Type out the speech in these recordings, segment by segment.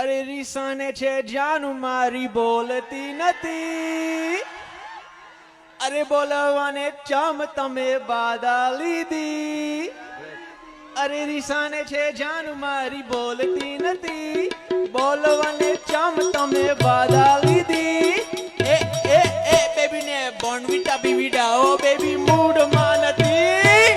અરે રીસાને છે, જાનું મારી બોલતી નથી. અરે બોલવાને ચમ તમે બાદા લીધી. અરે રીસાને છે, જાનું મારી બોલતી નથી. બોલવાને ચમ તમે બાદા લીધી. એ એ એ બેબી ને બોનવીટા બીવીડા, ઓ બેબી મૂડમાં નથી.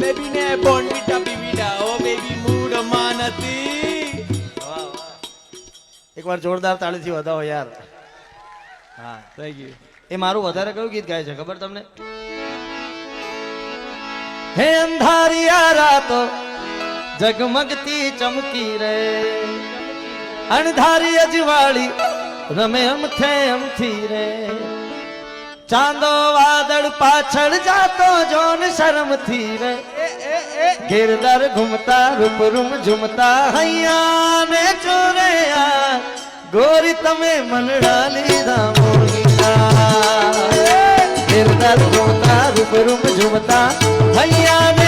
બેબી ને બોનવીટા બીવીડા, ઓ બેબી મૂડ હતી. એકવાર જોરદાર તાળીથી વધાવો યાર. હા થઈ ગયું એ મારું વધારે કયું ગીત ગાય છે ખબર તમને? હે અંધારિયા રાતો જગમગતી ચમકી રે. અણધારી અજવાળી રમે અમથે અમથી રે. ચાંદો વાદળ પાછળ જાતો જોન શરમથી રે. એ ઘુમતા એ ગિરદર ઘૂમતા, રૂપ રૂમ ઝુમતા હૈયા ને ચોરયા. ગોરી તમે મનડા લીધા. મોહિના ઘૂમતા, રૂપ રૂમ ઝુમતા હૈયા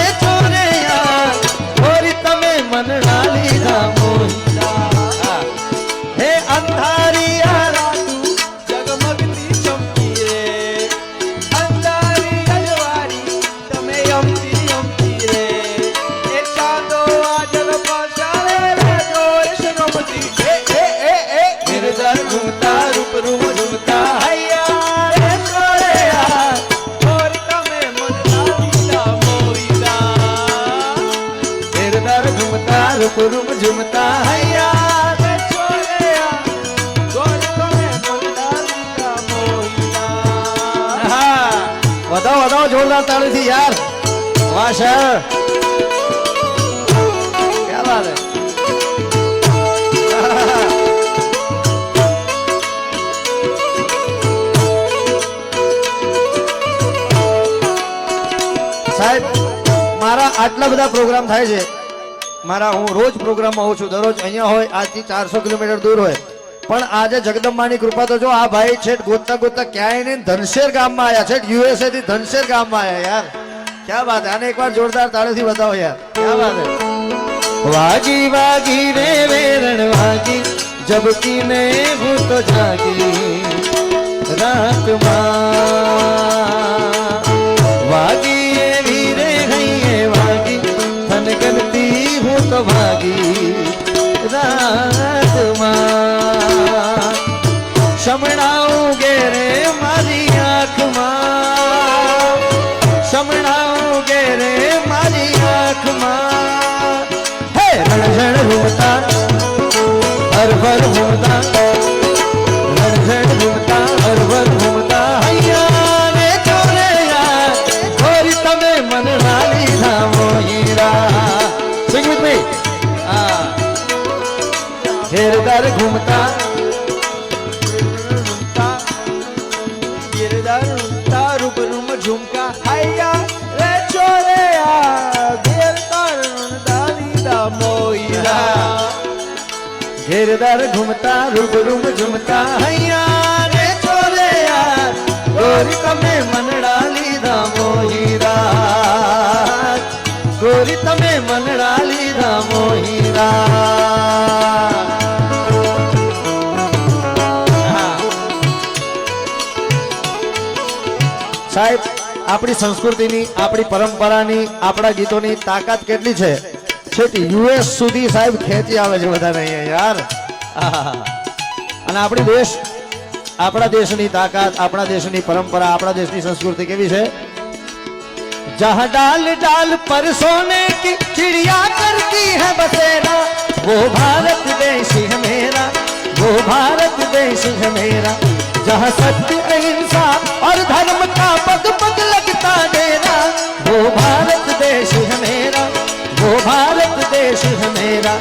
ગિરદર ઘૂમતા રૂપ રૂપ ઝુમતા હૈયા વધાવો વધાવો જોરદાર તાળીથી યાર વાહ સર સાહેબ મારા આટલા બધા પ્રોગ્રામ થાય છે મારા હું રોજ પ્રોગ્રામમાં હોઉં છું. દરરોજ અહીંયા હોય, આજથી ચારસો કિલોમીટર દૂર હોય. પણ આજે જગદંબાની કૃપા તો જો આ ભાઈ છેટ ગોતતા ગોતતા ક્યાંય નહીં, ધનશેર ગામમાં આવ્યા છે યુએસએ થી ધનશેર ગામમાં આવ્યા યાર. ક્યાં વાત? આને એકવાર જોરદાર તાળેથી બતાવો યાર. ક્યાં વાત વાગી વાગી રે વેરણ વાગી. જબકી ને હું તો જાગી. હરભર ઘૂમતા રણઝણ ઘૂમતા હરભર ઘૂમતા હૈયા ને ચોરયા ખોરી તમે મન લાલી ધામો હીરા સિંગ વિથ મી હા ઘેરદાર ઘૂમતા રૂમતા ગિરદાર રૂમતા રૂપ રૂમ ઝુમકા ઘેરદાર ઘૂમતા રૂપ રૂમ ઝુમતા. હૈયા રે યાર, ગોરી તમે મનડા લીધા મોહીરા ગોરી તમે મનડા લીધા મોહીરા સાહેબ, આપણી સંસ્કૃતિની, આપણી પરંપરાની, આપણા ગીતોની તાકાત કેટલી છે? છેટી યુએસ સુધી સાહેબ ખેંચી આવે છે બધાને અહીંયા, યાર. અને આપણી દેશ આપણા દેશની તાકાત આપણા દેશની પરંપરા આપણા દેશની સંસ્કૃતિ કેવી છે जहाँ डाल डाल पर सोने की चिड़िया करती है बसेरा वो भारत देश है मेरा वो भारत देश है मेरा जहाँ सत्य अहिंसा और धर्म का पग पग लगता डेरा वो भारत देश है मेरा वो भारत देश है मेरा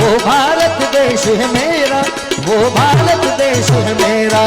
वो भारत देश है मेरा वो भारत देश है मेरा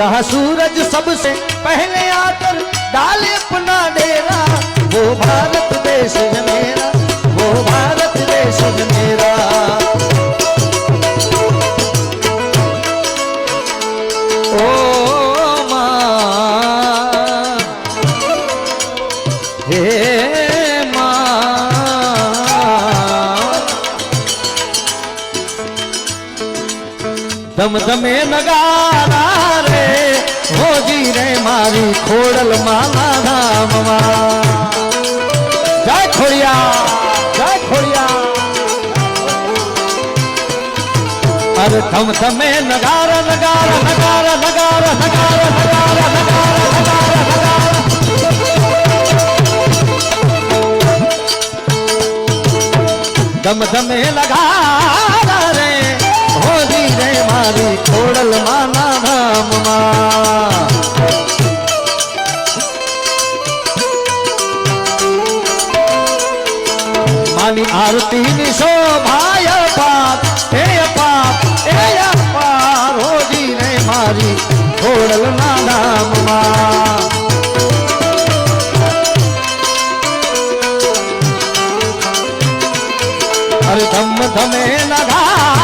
जहाँ सूरज सबसे पहले आकर डाले अपना डेरा, वो भारत देश है मेरा, वो भारत देश है मेरा। ओ हे दम दमे नगा મારી ખોડલ માના ધામમાં જય ખોડિયા જય ખોડિયા અરે ધમ ધમે નગારા નગારા નગારા નગારા નગારા નગારા નગારા નગારા નગારા ધમ ધમે લગારા આરતી શોભાય પાપ, હે પાપ, હે અપાર, હોજી રે મારી, ખોડલ ના નામમાં. અરે ધમ ધમે નધા